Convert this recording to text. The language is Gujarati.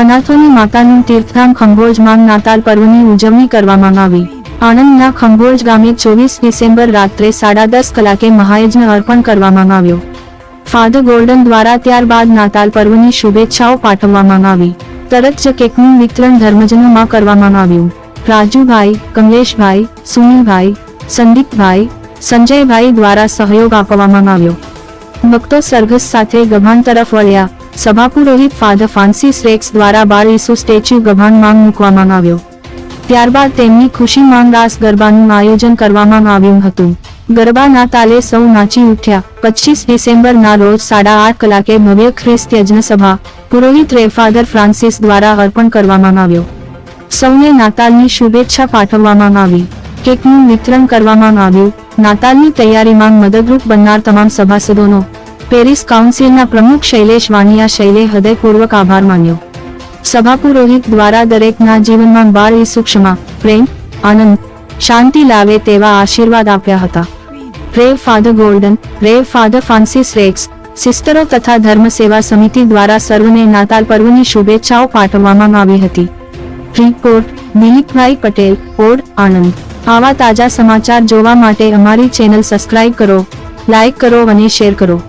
અનાથોની માતાનું તીર્થધામ ખંભોજમાં નાતાલ પર્વની ઉજવણી કરવામાં આવી. આણંદના ખંભોજ ગામે ચોવીસ ડિસેમ્બર રાત્રે સાડા દસ કલાકે મહાયજ્ઞ અર્પણ કરવામાં આવ્યો. ફાધર ગોલ્ડન દ્વારા ત્યારબાદ નાતાલ પર્વની શુભેચ્છાઓ પાઠવવામાં આવી. તરત જ કેકનું વિતરણ ધર્મજનોમાં કરવામાં આવ્યું. રાજુભાઈ, કમલેશભાઈ, સુનિલભાઈ, સંદીપભાઈ, સંજયભાઈ દ્વારા સહયોગ આપવામાં આવ્યો. ભક્તો સરઘસ સાથે ગભાન તરફ વળ્યા. સભા પુરોહિત ફાધર ફ્રાન્સિસ રેક્સ દ્વારા બાળ ઈસુ સ્ટેચ્યુ ગભાન માંગ મૂકવામાં આવ્યો. ત્યારબાદ તેમની ખુશી માંગ રાસ ગરબાનું આયોજન કરવામાં આવ્યું હતું. ગરબાના તાલે સૌ નાચી ઉઠ્યા. પચીસ ડિસેમ્બરના રોજ સાડા આઠ કલાકે ભવ્ય ખ્રિસ્ત યજ્ઞ સભા પુરોહિત રે ફાધર ફ્રાન્સિસ દ્વારા અર્પણ કરવામાં આવ્યો. સૌને નાતાલની શુભેચ્છા પાઠવવામાં આવી. કેકનું વિતરણ કરવામાં આવ્યું. નાતાલની તૈયારીમાં મદદરૂપ બનનાર તમામ સભાસદોનો પેરિસ કાઉન્સિલના પ્રમુખ શૈલેષ વાણિયા શૈલે હૃદયપૂર્વક આભાર માન્યો. સભાપુરોહિત દ્વારા દરેકના જીવનમાં બાળ ઈસુક્ષમા પ્રેમ, આનંદ, શાંતિ લાવે તેવા આશીર્વાદ આપ્યા હતા. Rev Father golden Rev Father Francis Rex, સિસ્ટરો તથા ધર્મ સેવા સમિતિ દ્વારા સર્વને નાતાલ પર્વની શુભેચ્છાઓ પાઠવવામાં આવી હતી. રિપોર્ટ દિલીપભાઈ પટેલ, ઓડ આણંદ આવા તાજા સમાચાર જોવા માટે અમારી ચેનલ સબસ્ક્રાઇબ કરો, લાઇક કરો અને શેર કરો.